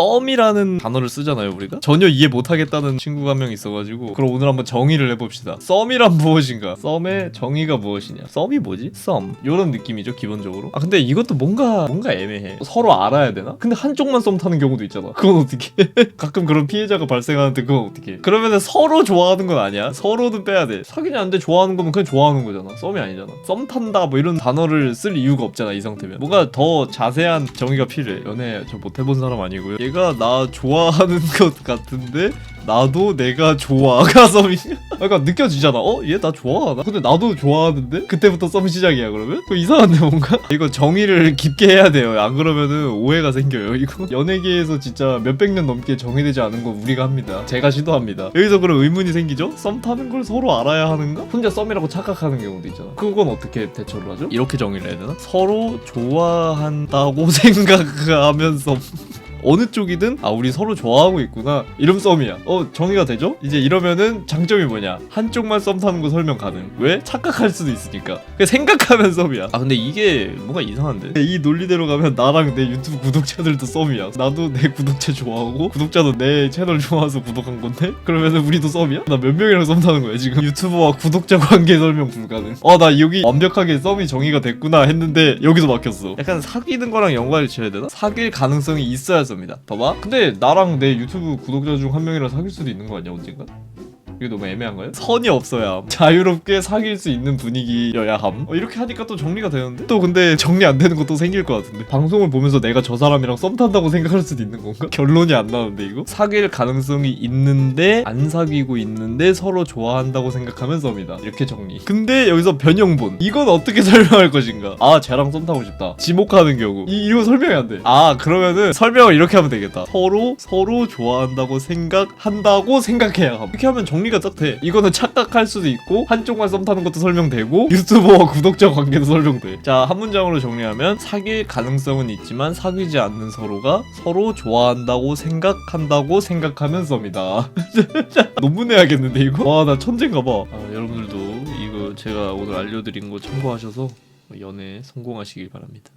썸이라는 단어를 쓰잖아요 우리가? 전혀 이해 못하겠다는 친구가 한 명 있어가지고. 그럼 오늘 한번 정의를 해봅시다. 썸이란 무엇인가? 썸의 정의가 무엇이냐? 썸이 뭐지? 썸. 이런 느낌이죠 기본적으로. 아 근데 이것도 뭔가 뭔가 애매해. 서로 알아야 되나? 근데 한쪽만 썸 타는 경우도 있잖아. 그건 어떻게 가끔 그런 피해자가 발생하는데 그건 어떻게 그러면은 서로 좋아하는 건 아니야? 서로는 빼야 돼. 사귀지 않는데 좋아하는 거면 그냥 좋아하는 거잖아. 썸이 아니잖아. 썸 탄다 뭐 이런 단어를 쓸 이유가 없잖아 이 상태면. 뭔가 더 자세한 정의가 필요해. 연애 저 못 해본 사람 아니고요 얘가 나 좋아하는 것 같은데 나도 내가 좋아가 썸이 약간 느껴지잖아 어? 얘 나 좋아하나? 근데 나도 좋아하는데? 그때부터 썸 시작이야 그러면? 그 이상한데 뭔가? 이거 정의를 깊게 해야 돼요 안 그러면은 오해가 생겨요 이거 연예계에서 진짜 몇백 년 넘게 정의되지 않은 건 우리가 합니다 제가 시도합니다 여기서 그런 의문이 생기죠? 썸 타는 걸 서로 알아야 하는가? 혼자 썸이라고 착각하는 경우도 있잖아 그건 어떻게 대처를 하죠? 이렇게 정의를 해야 되나? 서로 좋아한다고 생각하면 썸 어느 쪽이든 아 우리 서로 좋아하고 있구나. 이름 썸이야. 어 정의가 되죠? 이제 이러면은 장점이 뭐냐? 한쪽만 썸 타는 거 설명 가능. 왜? 착각할 수도 있으니까. 그냥 생각하면 썸이야. 아 근데 이게 뭔가 이상한데? 이 논리대로 가면 나랑 내 유튜브 구독자들도 썸이야. 나도 내 구독자 좋아하고 구독자도 내 채널 좋아해서 구독한 건데? 그러면은 우리도 썸이야? 나 몇 명이랑 썸 타는 거야 지금? 유튜버와 구독자 관계 설명 불가능. 어나 여기 완벽하게 썸이 정의가 됐구나 했는데 여기서 막혔어. 약간 사귀는 거랑 연관을 지어야 되나? 사귈 가능성이 있어야 썸 이다 봐봐 근데 나랑 내 유튜브 구독자 중 한 명이랑 사귈 수도 있는 거 아니야 언젠가? 이게 너무 애매한가요? 선이 없어야 함. 자유롭게 사귈 수 있는 분위기여야 함. 어, 이렇게 하니까 또 정리가 되는데? 또 근데 정리 안 되는 것도 생길 것 같은데. 방송을 보면서 내가 저 사람이랑 썸 탄다고 생각할 수도 있는 건가? 결론이 안 나는데 이거? 사귈 가능성이 있는데 안 사귀고 있는데 서로 좋아한다고 생각하면 썸이다. 이렇게 정리. 근데 여기서 변형본. 이건 어떻게 설명할 것인가? 아 쟤랑 썸 타고 싶다. 지목하는 경우. 이, 이거 설명이 안 돼. 아 그러면은 설명을 이렇게 하면 되겠다. 서로 서로 좋아한다고 생각한다고 생각해야 함. 이렇게 하면 정리가 딱 돼. 이거는 착각할 수도 있고 한쪽만 썸 타는 것도 설명되고 유튜버와 구독자 관계도 설명돼. 자 한 문장으로 정리하면 사귈 가능성은 있지만 사귀지 않는 서로가 서로 좋아한다고 생각한다고 생각하면 썸이다. 논문 해야겠는데 이거? 와 나 천재인가 봐. 아, 여러분들도 이거 제가 오늘 알려드린 거 참고하셔서 연애 성공하시길 바랍니다.